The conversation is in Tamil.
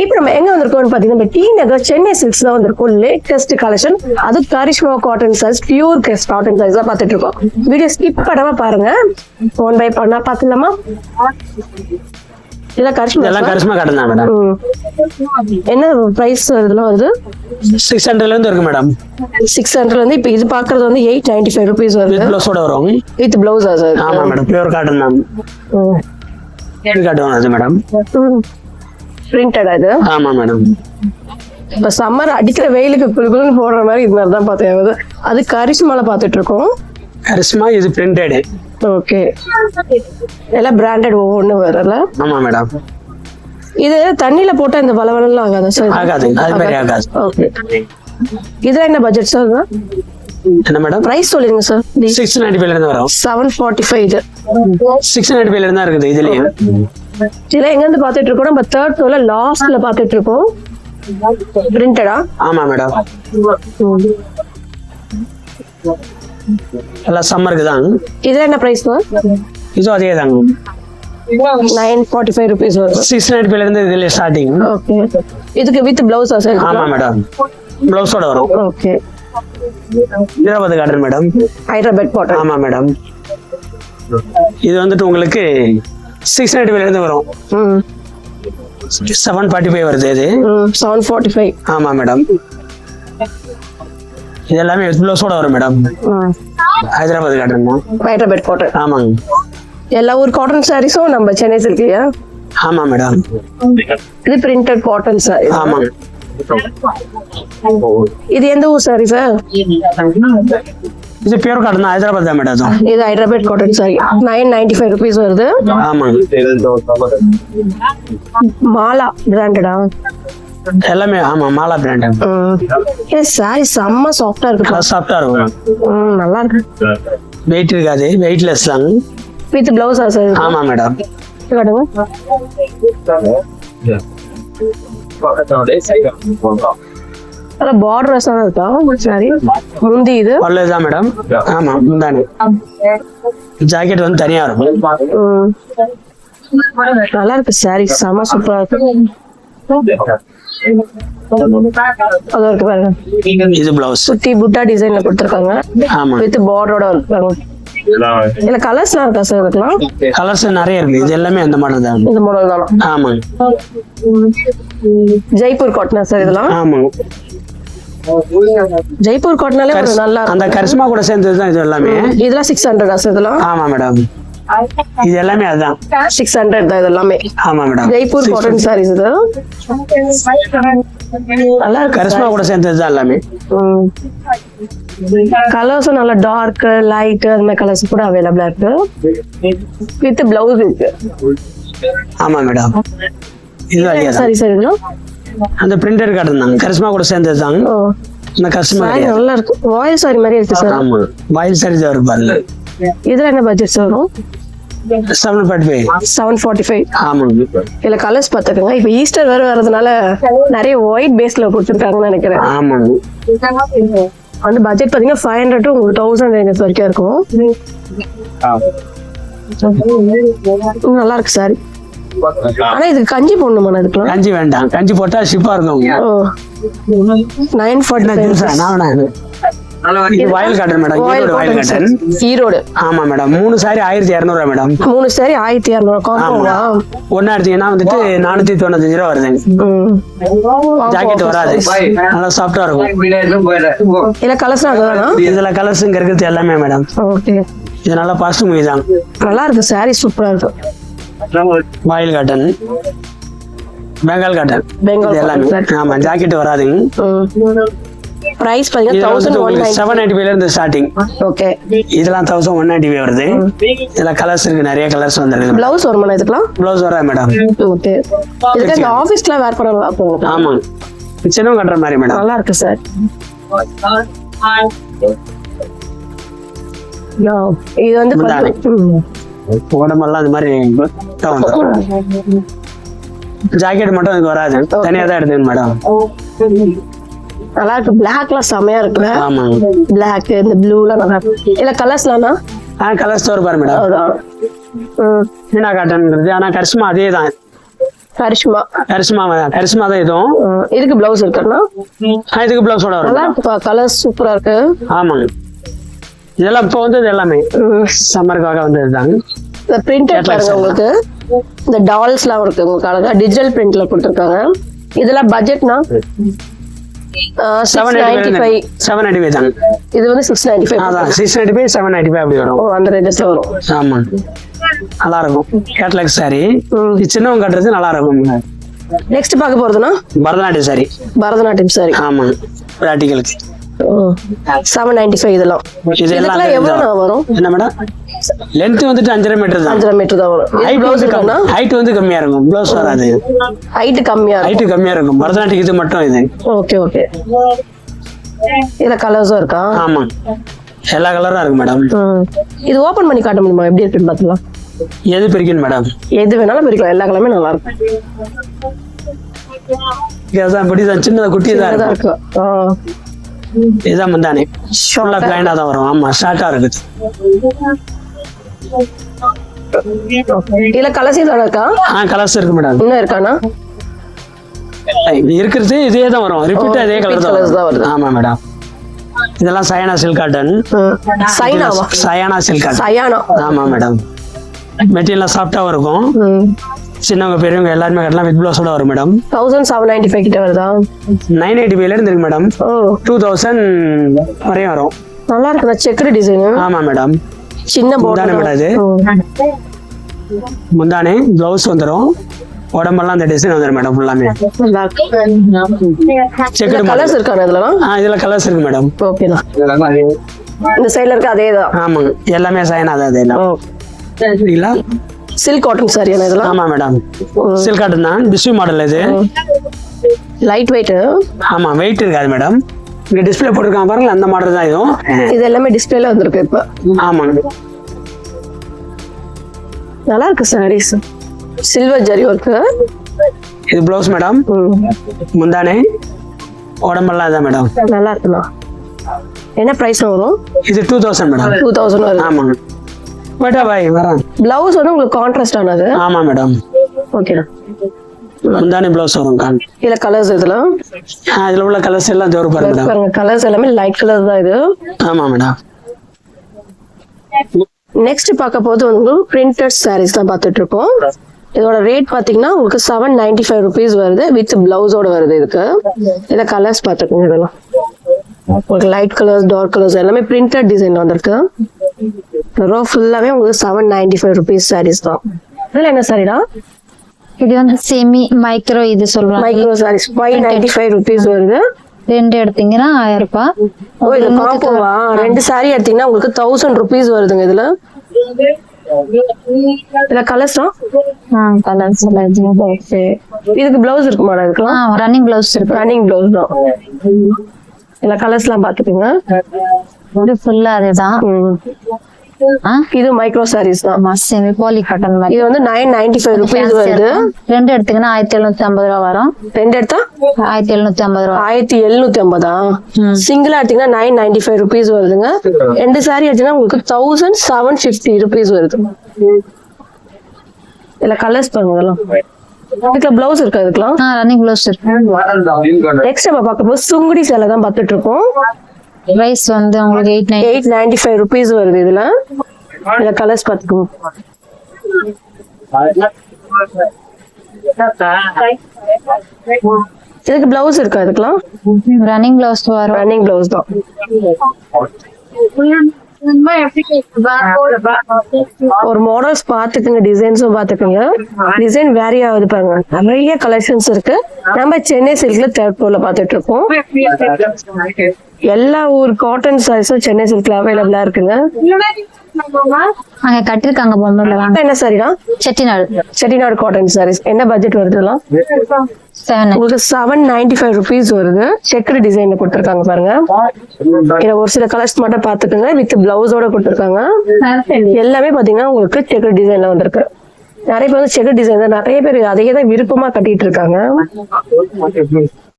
இப்போ நம்ம எங்க வந்திருக்கோம்னு பாத்தீங்கன்னா டி நகர் சென்னை சில்க்ஸ் தான் வந்திருக்கோம். லேட்டஸ்ட் கலெக்ஷன் அது Karishma cotton sarees pure guest cotton sarees தான் பார்த்துட்டு இருக்கோம். வீடியோ ஸ்கிப் பண்ணாம பாருங்க. ஒன் பை பண்ணா பார்த்துலாமா இதெல்லாம் கரிஷ்மா இதெல்லாம் கரிஷ்மா காட்டன் தான் மேடம். என்ன பிரைஸ் இதெல்லாம் வருது? சிக்ஸ் ஹண்ட்ரட்ல இருந்து இருக்கு மேடம் சிக்ஸ் ஹண்ட்ரட் வந்து இப்போ இது பார்க்கறது வந்து எயிட் நைன்டி ஃபைவ் ருபீஸ் வருது. வித் ப்ளஸோட வரும். வித் பிளவுஸா ஆமா மேடம் பியூர் காட்டன் தான். பியூர் காட்டன் அது மேடம் பிரிண்டடா இது ஆமா மேடம் இப்போ சம்மர் அடிக்கிற வெயிலுக்கு குளுகுளுன்னு போடுற மாதிரி இது மாதிரி தான் பார்த்தேன் அது கரிஷ்மால பார்த்துட்டு இருக்கோம் கரிஷ்மா இது பிரிண்டட் ஓகே. எல்லாம் பிராண்டட் ஒவ்வொன்று வரல ஆமா மேடம் இது தண்ணியில போட்டா இந்த வளவளலாம் ஆகாதா சார் ஆகாது. அது மாதிரி ஆகாது. ஓகே. இதுல என்ன பட்ஜெட் சார் என்ன மேடம் பிரைஸ் சொல்லுங்க சார் சிக்ஸ் நைன்டி ஃபைவ்ல இருந்து வரும். செவன் ஃபார்ட்டி ஃபைவ் இது. சிக்ஸ் நைன்டி ஃபைவ்ல இருந்தா இருக்குது இதுலயும். இதெல்லாம் எங்க இருந்து பார்த்துட்டு இருக்கோம் நம்ம தேர்ட் ஃப்ளோர்ல லாஸ்ட்ல பார்த்துட்டு இருக்கோம் பிரிண்டடா ஆமா மேடம் எல்லாம் சம்மருக்கு தான். இதுல என்ன பிரைஸ் இதுவும் அதே தாங்க நைன் ஃபார்ட்டி ஃபைவ் ருபீஸ் வரும். சிக்ஸ் ஃபைவ்ல இருந்து இதுல ஸ்டார்டிங் ஓகே இதுக்கு வித் பிளவுஸா சார் ஆமா மேடம் பிளவுஸோட வரும். ஓகே இருபது காட்டன் மேடம் ஹைதராபாத் காட்டன் ஆமா மேடம் இது வந்துட்டு உங்களுக்கு சிக்ஸ் நைன்டி ஃபைவ்ல இருந்து வரும். செவன் ஃபார்ட்டி ஃபைவ் வருது இது. செவன் ஃபார்ட்டி ஃபைவ் ஆமா மேடம் இது எல்லாமே ப்ளவுஸோட வரும் மேடம் ஹைதராபாத் காட்டன் தான். ஹைதராபாத் காட்டன் ஆமாங்க. எல்லா ஊர் காட்டன் சாரீஸும் நம்ம சென்னை சில்க்லையா ஆமா மேடம் இது பிரிண்டட் காட்டன் சாரி ஆமாங்க இது எந்த ஊர் சாரி சார் இது பியூர் காட்டன் தான். ஹைதராபாத் தான் மேடம் இது Hyderabad cotton sari nine ninety five rupees வருது. ஆமாங்க மாலா பிராண்டடா எல்லாமே ஆமா மாலா பிராண்ட் ஏ சாரி செம்ம சாஃப்டா இருக்கு. சாஃப்டா இருக்கும். ம் நல்லா இருக்கு. வெயிட் இருக்காது. வெயிட்லெஸ் தான். வித் பிளவுஸா சார் ஆமா மேடம் காட்டுங்க. அதான் பார்டர்ஸ் தான் இருக்கா? சாரி? முந்தி இது? அவ்வளவுதான் மேடம் ஆமா முந்தானி. ஜாக்கெட் வந்து தனியா இருக்கும். ம். நல்லா இருக்கு சாரி செம்ம சூப்பரா இருக்கு. அது இருக்கு பாருங்க. இது பிளவுஸ் சுத்தி புட்டா டிசைன்ல கொடுத்துருக்காங்க. ஆமா. வித் பார்டரோட இருக்காங்க இல்ல கலர்ஸ்லாம் இருக்கா சார் இதுக்கெல்லாம் கலர்ஸ் நிறைய இருக்கு. இது எல்லாமே அந்த மாடல் தான். இந்த மாடல் தானா? ஆமாங்க ஜெய்ப்பூர் காட்டனா சார் இதெல்லாம்? ஆமாங்க ஜெய்ப்பூர் காட்டனாலே ஒரு நல்லா அந்த கரிஷ்மா கூட சேர்ந்தது தான் இது எல்லாமே. இதெல்லாம் சிக்ஸ் ஹண்ட்ரடா சார் இதெல்லாம்? ஆமா மேடம் இது எல்லாமே அதுதான். சிக்ஸ் ஹண்ட்ரட் தான் இது எல்லாமே ஆமா மேடம் ஜெய்ப்பூர் காட்டன் சாரீஸ் இது. நல்லா கரிஷ்மா கூட சேர்ந்தது தான் எல்லாமே கலர்ஸும் நல்லா டார்க் லைட் அந்த மாதிரி கலர்ஸ் கூட அவைலபிளா இருக்கு. வித் பிளவுஸ் இருக்கு. ஆமா மேடம் இது சரி சரி அந்த பிரிண்டட் காட்டன் தான் கரிஷ்மா கூட சேர்ந்தது ஓ. அந்த கரிஷ்மா நல்லா இருக்கு. ராயல் சாரி மாதிரி இருக்கு சார். ஆமா. வாயில் சாரி தான் இருப்பாரு இதுல என்ன பட்ஜெட் சார் வரும்? Seven forty five seven forty five ஆமாங்க இதுல கலர்ஸ் பார்த்துக்கோங்க. இப்போ ஈஸ்டர் வேற வர்றதுனால நிறைய ஒயிட் பேஸ்ல கொடுத்துருக்காங்கன்னு நினைக்கிறேன். ஆமாங்க வந்து பட்ஜெட் பாத்தீங்கன்னா ஃபைவ் ஹண்ட்ரட் டு உங்களுக்கு தௌசண்ட் ரேஞ்சஸ் வரைக்கும் இருக்கும். நல்லா இருக்கு சாரி ஆனா இதுக்கு கஞ்சி போடணுமா இதுக்கெல்லாம் கஞ்சி வேண்டாம். கஞ்சி போட்டா ஷிப்பா இருக்கும். நைன் ஃபார்ட்டி ஜூஸா? நான் வயல் காட்டன் மேடம் ஈரோடு வயல் காட்டன் ஈரோடு. ஆமா மேடம் மூணு சாரி ஆயிரத்தி இரநூறுவா மேடம் மூணு சாரி ஆயிரத்தி இரநூறு காம்போவா ஒன்னா எடுத்தீங்கன்னா வந்துட்டு நானூத்தி தொண்ணூத்தஞ்சு ரூபா வருதுங்க. ஜாக்கெட் வராது. நல்லா சாஃப்டா இருக்கும். இல்ல கலர்ஸ் இதுல கலர்ஸ் இங்க இருக்கிறது எல்லாமே மேடம் ஓகே இது நல்லா பாஸ்ட் மூவி தான். நல்லா இருக்கு. சாரி சூப்பரா இருக்கு. வாயில் காட்டன். பெங்கால் காட்டன். பெங்கால் எல்லாமே. ஆமா ஜாக்கெட் வராதுங்க. பிரைஸ் பாத்தீங்கன்னா செவன் நைன்டி ஃபைவ்ல இருந்து ஸ்டார்டிங் ஓகே இதெல்லாம் தௌசண்ட் ஒன் நைன்டி ஃபைவ் வருது இதுல கலர்ஸ் இருக்கு நிறைய கலர்ஸ் வந்துருக்கு பிளவுஸ் வருமா இதுக்கெல்லாம்? ப்ளவுஸ் வரா மேடம் ஓகே இதுக்கு இந்த ஆபீஸ்ல வேர் பண்ணலாம் போங்க ஆமா. கிச்சனும் கட்டுற மாதிரி மேடம் நல்லா இருக்கு சார் இது வந்து. உடம்பெல்லாம் அது மாதிரி வந்துடும் ஜாக்கெட் மட்டும் இதுக்கு வராது. தனியா தான் எடுத்துங்க மேடம். நல்லா இருக்கு. பிளாக்லாம் செமையா இருக்குல்ல ஆமாங்க பிளாக் இந்த ப்ளூலாம் நல்லா இருக்கு. இல்ல கலர்ஸ்லாம்னா ஆ கலர் ஸ்டோர் பாரு மேடம். மீனா காட்டன்ங்கிறது ஆனா கரிஷ்மா அதே தான் கரிஷ்மா கரிஷ்மா கரிஷ்மா தான் இதுவும். இதுக்கு பிளவுஸ் இருக்குன்னா இதுக்கு பிளவுஸோட வரும் நல்லா கலர் சூப்பரா இருக்கு. ஆமாங்க. இதெல்லாம் இப்போ வந்தது எல்லாமே. சம்மருக்காக வந்தது தாங்க இந்த பிரிண்டட் பாருங்க. உங்களுக்கு. இந்த டால்ஸ்லாம் இருக்கு உங்களுக்கு அழகா டிஜிட்டல் பிரிண்ட்ல கொடுத்துருக்காங்க இதெல்லாம் பட்ஜெட்னா seven ninety five seven ninety five தாங்க இது வந்து சிக்ஸ் நைன்டி ஃபைவ் அதான் six ninety five seven ninety five அப்படி வரும். அந்த ரேஞ்சஸ்ல வரும். ஆமாங்க நல்லா இருக்கும் கேட்லாக் சாரி சின்னவங்க கட்டுறது நல்லா இருக்கும் நெக்ஸ்ட் பார்க்க போறதுன்னா? பரதநாட்டியம் சாரி பரதநாட்டியம் சாரி ஆமாங்க பிராக்டிகலுக்கு செவன் நைன்டி ஃபைவ் இதெல்லாம். இது எல்லாம் இதுக்கெல்லாம் எவ்வளவு வரும்? என்ன மேடம்? லென்த் வந்துட்டு அஞ்சரை மீட்டர் தான். அஞ்சரை மீட்டர் தான் வரும். ஹைட் வந்து ஹைட் வந்து கம்மியா இருக்கும். ப்ளவுஸ் வராது. ஹைட் கம்மியா ஹைட் கம்மியா இருக்கும். பரதநாட்டியம் இது மட்டும் இது. ஓகே ஓகே இதுல கலர்ஸும் இருக்கா? ஆமாங்க எல்லா கலரும் இருக்கு மேடம். இது ஓபன் பண்ணி காட்ட முடியுமா? எப்படி இருக்குன்னு பாத்துக்கலாம் எது பிரிக்கணும் மேடம்? எது வேணாலும் பிரிக்கலாம். எல்லா கலருமே நல்லா இருக்கும். இதுதான் இப்படி தான் சின்னதா குட்டி தான் இருக்கும். இதுதான் முந்தானே ஃபுல்லா Short ஆ பிளைண்டா தான் வரும். ஆமா ஷார்ட்டா இருக்குது. இதுல கலர்ஸ் இதோட இருக்கா? ஆ கலர்ஸ் இருக்கு மேடம் இன்னும் இருக்கானா? இருக்கிறது இதே தான் வரும். இதே repeat கலர் தான் வருது. ஆமா மேடம் இதெல்லாம் சயானா சில்க் காட்டன் ம். சைனாவா சயானா சில்க் காட்டன் சயானா ஆமா மேடம் மெட்டீரியல் சாஃப்டாவும் இருக்கும். சின்னவங்க பெரியவங்க எல்லாருமே கட்டலாம். வித் ப்ளவுஸோட வரும் madam thousand seven ninety five கிட்ட வருதா? நைன் எயிட்டி ஃபைவ்ல இருந்து இருக்கு மேடம் ஓ. டூ தௌசண்ட் வரையும் வரும். நல்லா இருக்குண்ணா செக்குடு டிசைனு ஆமா மேடம் சின்ன முந்தானே மேடம் இது முந்தானே ப்ளவுஸ் வந்துடும் உடம்பெல்லாம் அந்த டிசைன் வந்துடும் மேடம் ஃபுல்லாமே செக்குடு கலர்ஸ் இருக்காண்ணா இதுலலாம் ஆ இதுல கலர்ஸ் இருக்கு மேடம் ஓகேண்ணா இந்த சைடுல இருக்க அதே தான் ஆமாங்க. எல்லாமே சைனா தான் அது ஓ. சரிங்களா சில்க் காட்டன் சாரியாண்ணா இதெல்லாம் ஆமா மேடம் சில்க் காட்டன் தான். டிஷ்யூ மாடல் இது. லைட் வெயிட் ஆமா வெயிட் இருக்காது மேடம் இங்க டிஸ்பிளே போட்டிருக்காங்க பாருங்க அந்த மாடல் தான் இதுவும். இது எல்லாமே டிஸ்பிளேல வந்திருக்கு இப்ப. ஆமாங்க நல்லா இருக்கு சாரீஸ் சில்வர் ஜரி ஒர்க்கு இது ப்ளவுஸ் மேடம் முந்தானே. உடம்பெல்லாம் இதான் மேடம் நல்லா இருக்குண்ணா. என்ன பிரைஸ் வரும்? இது two thousand madam two thousand வருது ஆமாங்க போயிட்டா பாய் வரேன் பிளவுஸ் வந்து உங்களுக்கு கான்ட்ராஸ்ட் ஆனது? ஆமா மேடம் ஓகேண்ணா முந்தானே ப்ளவுஸ் வரும் இதுல கலர்ஸ் இதெல்லாம் ஆ, இதுல உள்ள கலர்ஸ் எல்லாம் ஜோறு பாருங்க பாருங்க கலர்ஸ் எல்லாமே லைட் கலர் தான் இது. ஆமா மேடம் நெக்ஸ்ட் பார்க்க போது வந்து பிரிண்டட் சாரீஸ் தான் பார்த்துட்டு இருக்கோம் இதோட ரேட் பாத்தீங்கன்னா உங்களுக்கு செவன் நைன்டி ஃபைவ் ருபீஸ் வருது வித் பிளவுஸோட வருது இதுக்கு. இதில் கலர்ஸ் பார்த்துக்கோங்க இதெல்லாம். உங்களுக்கு லைட் கலர்ஸ் டார்க் கலர்ஸ் எல்லாமே பிரிண்டட் டிசைன் வந்திருக்கு. ரோ ஃபுல்லாவே உங்களுக்கு seven ninety five rupees sarees தான். இதில் என்ன சாரிடா இது வந்து செமி மைக்ரோ இது சொல்றாங்க. Micro sarees five ninety five rupees வருது. ரெண்டு எடுத்தீங்கன்னா ஆயிரம் ரூபாய். ஓ இது காம்போவா ரெண்டு சாரி எடுத்தீங்கன்னா உங்களுக்கு தௌசண்ட் ருபீஸ் வருதுங்க இதுல. இதுல கலர்ஸ் கலர்ஸ் ஓகே இதுக்கு பிளவுஸ் இருக்குமாடா இதுக்கெல்லாம்? ரன்னிங் பிளவுஸ் இருக்கு. ரன்னிங் பிளவுஸ் தான். இதுல கலர்ஸ்லாம் பார்த்துக்கோங்க. இது ஃபுல்லா அதுதான்? இது மைக்ரோ சாரீஸ் தான். செமி பாலி காட்டன் மாதிரி. இது வந்து நைன் நைன்டி ஃபைவ் ருபீஸ் வருது. ரெண்டு எடுத்தீங்கன்னா ஆயிரத்தி எழுநூத்தி ஐம்பது ரூபா வரும். ரெண்டு எடுத்தா? ஆயிரத்தி எழுநூத்தி ஐம்பது ரூபா. ஆயிரத்தி எழுநூத்தி ஐம்பதா. சிங்கிளா எடுத்தீங்கன்னா நைன் நைன்டி ஃபைவ் ருபீஸ் வருதுங்க. ரெண்டு சாரி எடுத்தீங்கன்னா உங்களுக்கு தௌசண்ட் செவன் ஃபிஃப்டி ருபீஸ் வருது. இதுல கலர்ஸ் பாருங்க இதெல்லாம். இதுக்கு பிளவுஸ் இருக்கா இதுக்கெல்லாம்? ஆ ரன்னிங் பிளவுஸ் இருக்கு. நெக்ஸ்ட் நம்ம பார்க்க போது சுங்குடி சேலை தான் பார்த்துட்டு இருக்கோம். பிரைஸ் வந்து உங்களுக்கு eight nine eight ninety five rupees வருது இதுல. இதுல கலர்ஸ் பார்த்துக்கோங்க இதுக்கு பிளவுஸ் இருக்கா இதுக்கெல்லாம்? ரன்னிங் பிளவுஸ் வரும். ரன்னிங் பிளவுஸ் தான். ஒரு மாடல்ஸ் பார்த்துக்குங்க டிசைன்ஸும் பார்த்துக்குங்க. டிசைன் வேரி ஆகுது பாருங்க. நிறைய கலெக்ஷன்ஸ் இருக்கு. நம்ம சென்னை சில்க்ல தேர்ட் ஃப்ளோர்ல பார்த்துட்டு இருக்கோம். எல்லா ஊர் காட்டன் சாரீஸும் சென்னை சில்க்ல அவைலபிளா இருக்குங்க. அங்க கட்டிருக்காங்க பொம்பளை வாங்க என்ன சாரிடா செட்டிநாடு. செட்டிநாடு காட்டன் சாரீஸ் என்ன பட்ஜெட் வருதுலாம் உங்களுக்கு செவன் நைன்டி ஃபைவ் ருபீஸ் வருது. செக்குடு டிசைன்ல கொடுத்துருக்காங்க பாருங்க. இதுல ஒரு சில கலர்ஸ் மட்டும் பாத்துக்கோங்க வித் பிளவுஸோட கொடுத்துருக்காங்க. எல்லாமே பாத்தீங்கன்னா உங்களுக்கு செக்குடு டிசைன்ல வந்திருக்கு. நிறைய பேர் வந்து செக்குடு டிசைன் தான் நிறைய பேர் அதையே தான் விருப்பமா கட்டிட்டு இருக்காங்க.